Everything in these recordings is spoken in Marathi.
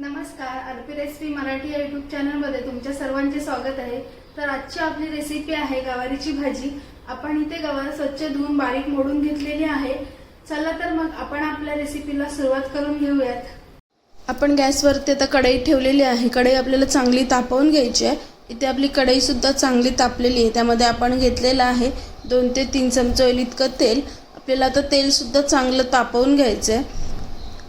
नमस्कार आरपी रेसिपी मराठी या युट्यूब चॅनलमध्ये तुमच्या सर्वांचे स्वागत आहे. तर आजची आपली रेसिपी आहे गवारीची भाजी. आपण इथे गवार स्वच्छ धुवून बारीक मोडून घेतलेली आहे. चला तर मग आपण आपल्या रेसिपीला सुरुवात करून घेऊयात. आपण गॅसवरती आता कढई ठेवलेली आहे. कढई आपल्याला चांगली तापवून घ्यायची आहे. इथे आपली कढईसुद्धा चांगली तापलेली आहे. त्यामध्ये आपण घेतलेलं आहे दोन ते तीन चमचे इतकं तेल. आपल्याला आता तेलसुद्धा चांगलं तापवून घ्यायचं आहे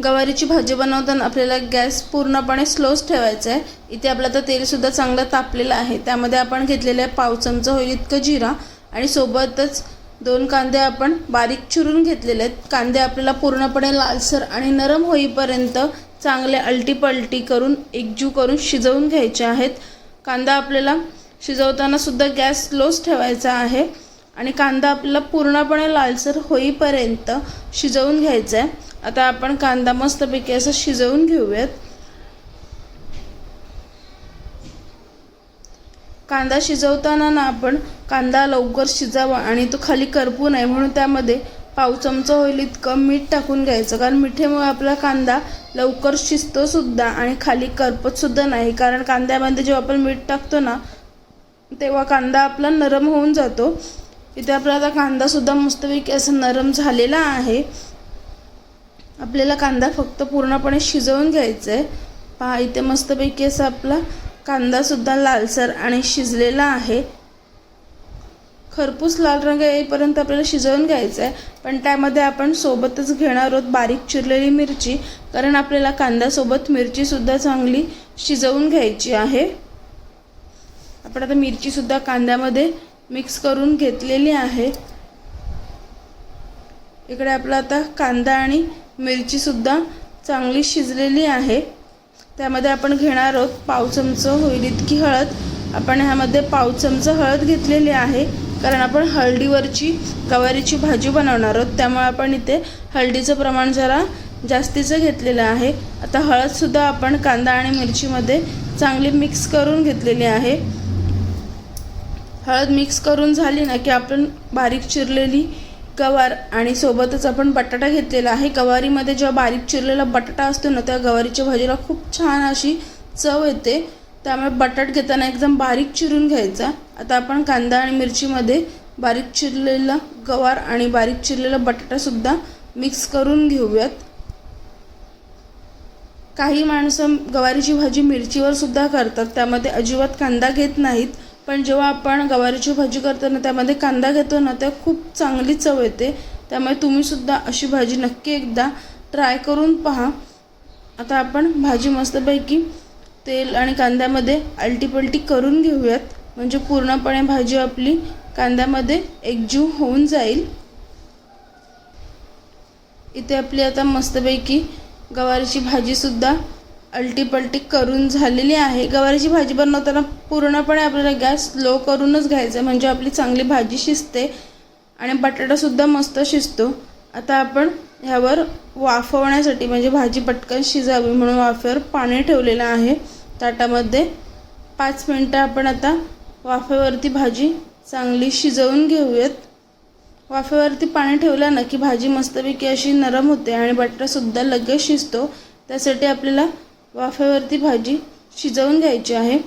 गवारीची भाजी बनवताना आपल्याला गॅस पूर्णपणे स्लोच ठेवायचा आहे. इथे आपलं आता तेलसुद्धा चांगलं तापलेलं आहे. त्यामध्ये आपण घेतलेलं आहे पाव चमचा होईल इतकं जिरा. आणि सोबतच दोन कांदे आपण बारीक चिरून घेतलेले आहेत. कांदे आपल्याला पूर्णपणे लालसर आणि नरम होईपर्यंत चांगले अलटीपलटी करून एकजू करून शिजवून घ्यायचे आहेत. कांदा आपल्याला शिजवताना सुद्धा गॅस स्लोच ठेवायचा आहे. आणि कांदा आपल्याला पूर्णपणे लालसर होईपर्यंत शिजवून घ्यायचा आहे. आता आपण कांदा मस्तपैकी असं शिजवून घेऊयात. कांदा शिजवताना ना आपण कांदा लवकर शिजावा आणि तो खाली करपू नये म्हणून त्यामध्ये पाव चमचा होईल इतकं मीठ टाकून घ्यायचं. कारण मिठेमुळे आपला कांदा लवकर शिजतो सुद्धा आणि खाली करपत सुद्धा नाही. कारण कांद्यामध्ये जेव्हा आपण मीठ टाकतो ना तेव्हा कांदा आपला नरम होऊन जातो. इथे आपला आता कांदासुद्धा मस्तपैकी असं नरम झालेला आहे. आपल्याला कांदा फक्त पूर्णपणे शिजवून घ्यायचा आहे पहा इथे मस्तपैकी असा आपला कांदासुद्धा लालसर आणि शिजलेला आहे. खरपूस लाल रंग येईपर्यंत आपल्याला शिजवून घ्यायचं आहे पण त्यामध्ये आपण सोबतच घेणार आहोत बारीक चिरलेली मिरची कारण आपल्याला कांद्यासोबत मिरचीसुद्धा चांगली शिजवून घ्यायची आहे. आपण आता मिरचीसुद्धा कांद्यामध्ये मिक्स करून घेतलेली आहे. इकडे आपला आता कांदा आणि मिरचीसुद्धा चांगली शिजलेली आहे. त्यामध्ये आपण घेणार आहोत पाव चमचं होईल इतकी हळद. आपण ह्यामध्ये पाव चमचं हळद घेतलेली आहे. कारण आपण हळदीवरची गवारीची भाजी बनवणार आहोत. त्यामुळे आपण इथे हळदीचं प्रमाण जरा जास्तीचं घेतलेलं आहे. आता हळदसुद्धा आपण कांदा आणि मिरचीमध्ये चांगली मिक्स करून घेतलेली आहे. हळद मिक्स करून झाली ना की आपण बारीक चिरलेली गवार आणि सोबतच आपण बटाटा घेतलेला आहे. गवारीमध्ये जेव्हा बारीक चिरलेला बटाटा असतो ना त्या गवारीच्या भाजीला खूप छान अशी चव येते. त्यामुळे बटाट घेताना एकदम बारीक चिरून घ्यायचा. आता आपण कांदा आणि मिरचीमध्ये बारीक चिरलेला गवार आणि बारीक चिरलेला बटाटासुद्धा मिक्स करून घेऊयात. काही माणसं गवारीची भाजी मिरचीवर सुद्धा करतात. त्यामध्ये अजिबात कांदा घेत नाहीत. पण जेव्हा आपण गवारीची भाजी करताना त्यामध्ये कांदा घेतो ना त्या खूप चांगली चव येते. त्यामुळे तुम्हीसुद्धा अशी भाजी नक्की एकदा ट्राय करून पहा. आता आपण भाजी मस्तपैकी तेल आणि कांद्यामध्ये आलटीपलटी करून घेऊयात. म्हणजे पूर्णपणे भाजी आपली कांद्यामध्ये एकजीव होऊन जाईल. इथे आपली आता मस्तपैकी गवारीची भाजीसुद्धा अलटीपलटी करून झालेली आहे. गवारीची भाजी बनवताना पूर्णपणे आपल्याला गॅस लो करूनच घ्यायचा म्हणजे आपली चांगली भाजी शिजते आणि बटाटासुद्धा मस्त शिजतो. आता आपण ह्यावर वाफवण्यासाठी म्हणजे भाजी पटकन शिजावी म्हणून वाफेवर पाणी ठेवलेलं आहे. ताटामध्ये पाच मिनटं आपण आता वाफेवरती भाजी चांगली शिजवून घेऊयात. वाफेवरती पाणी ठेवलं ना की भाजी मस्तपैकी अशी नरम होते आणि बटाटासुद्धा लगेच शिजतो. त्यासाठी आपल्याला वाफेवरती भाजी शिजवून घ्यायची आहे.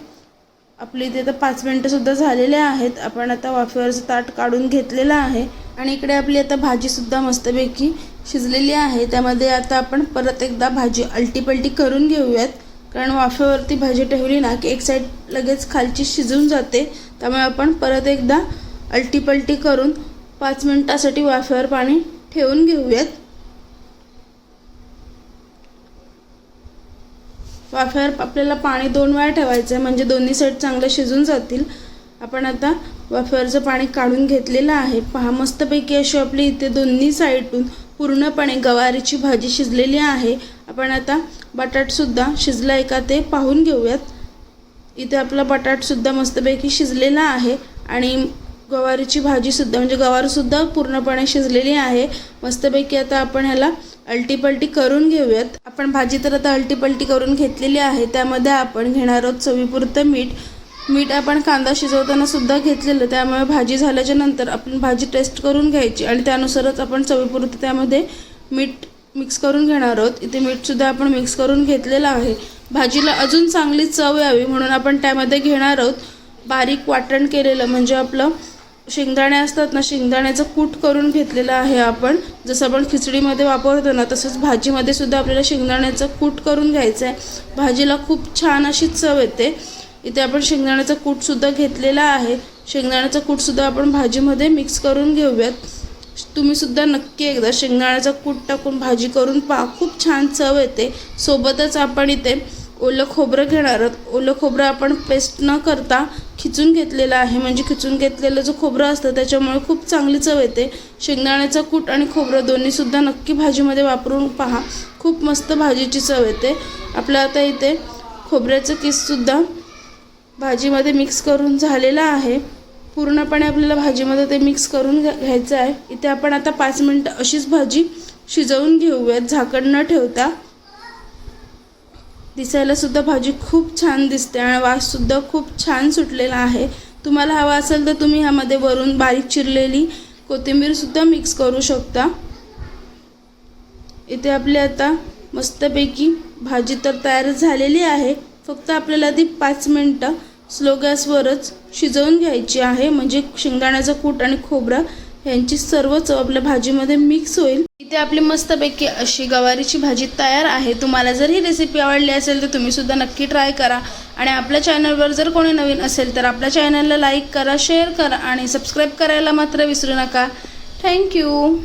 आपली इथे आता पाच मिनटंसुद्धा झालेले आहेत. आपण आता वाफेवरचं ताट काढून घेतलेलं आहे. आणि इकडे आपली आता भाजीसुद्धा मस्तपैकी शिजलेली आहे. त्यामध्ये आता आपण परत एकदा भाजी अलटीपलटी करून घेऊयात. कारण वाफेवरती भाजी ठेवली ना की एक साईड लगेच खालची शिजून जाते. त्यामुळे आपण परत एकदा अलटीपलटी करून पाच मिनटासाठी वाफेवर पाणी ठेवून घेऊयात. वाफ्यावर आपल्याला पाणी दोन वेळा ठेवायचं आहे म्हणजे दोन्ही साईड चांगलं शिजून जातील. आपण आता वाफ्यावरचं पाणी काढून घेतलेलं आहे. पहा मस्तपैकी अशी आपली इथे दोन्ही साईडून पूर्णपणे गवारीची भाजी शिजलेली आहे. आपण आता बटाटसुद्धा शिजला आहे का ते पाहून घेऊयात. इथे आपला बटाटसुद्धा मस्तपैकी शिजलेला आहे आणि गवारीची भाजीसुद्धा म्हणजे गवारसुद्धा पूर्णपणे शिजलेली आहे. मस्तपैकी आता आपण ह्याला अल्टीपलटी करून घेऊयात. आपण भाजी तर आता अल्टीपलटी करून घेतलेली आहे. त्यामध्ये आपण घेणार आहोत चवीपुरतं मीठ. मीठ आपण कांदा शिजवताना सुद्धा घेतलेलं. त्यामुळे भाजी झाल्याच्यानंतर आपण भाजी टेस्ट करून घ्यायची आणि त्यानुसारच आपण चवीपुरतं त्यामध्ये मीठ मिक्स करून घेणार आहोत. इथे मीठसुद्धा आपण मिक्स करून घेतलेलं आहे. भाजीला अजून चांगली चव यावी म्हणून आपण त्यामध्ये घेणार आहोत बारीक वाटण केलेलं म्हणजे आपलं शेंगदाणे असतात ना शेंगदाण्याचं कूट करून घेतलेलं आहे आपण. जसं आपण खिचडीमध्ये वापरतो ना तसंच भाजीमध्ये सुद्धा आपल्याला शेंगदाण्याचं कूट करून घ्यायचं आहे. भाजीला खूप छान अशी चव येते. इथे आपण शेंगदाण्याचं कूटसुद्धा घेतलेला आहे. शेंगदाण्याचं कूटसुद्धा आपण भाजीमध्ये मिक्स करून घेऊयात. तुम्ही सुद्धा नक्की एकदा शेंगदाण्याचा कूट टाकून भाजी करून पहा. खूप छान चव येते. सोबतच आपण इथे ओलं खोबरं घेणार आहोत. ओलं खोबरं आपण पेस्ट न करता खिचून घेतलेलं आहे. म्हणजे खिचून घेतलेलं जो खोबरं असतं त्याच्यामुळे खूप चांगली चव येते. शेंगदाण्याचा कूट आणि खोबरं दोन्हीसुद्धा नक्की भाजीमध्ये वापरून पहा. खूप मस्त भाजीची चव येते. आपलं आता इथे खोबऱ्याचं किससुद्धा भाजीमध्ये मिक्स करून झालेलं आहे. पूर्णपणे आपल्याला भाजीमध्ये ते मिक्स करून घ्या घ्यायचं आहे. इथे आपण आता पाच मिनटं अशीच भाजी शिजवून घेऊयात. झाकण न ठेवता. दिसायला सुद्धा भाजी खूप छान दिसते आणि वाससुद्धा खूप छान सुटलेला आहे. तुम्हाला हवा असेल तर तुम्ही ह्यामध्ये वरून बारीक चिरलेली कोथिंबीरसुद्धा मिक्स करू शकता. इथे आपली आता मस्तपैकी भाजी तर तयार झालेली आहे. फक्त आपल्याला ती पाच मिनटं स्लो गॅसवरच शिजवून घ्यायची आहे. म्हणजे शेंगदाण्याचा कूट आणि खोबरा यांची सर्व चव आपल्या भाजीमध्ये मिक्स होईल. इथे आपली मस्तपैकी अशी गवारीची भाजी तयार आहे. तुम्हाला जर ही रेसिपी आवडली असेल तर तुम्ही सुद्धा नक्की ट्राय करा. आणि आपल्या चॅनलवर जर कोणी नवीन असेल तर आपल्या चॅनलला लाईक करा शेअर करा आणि सबस्क्राईब करायला मात्र विसरू नका. थँक्यू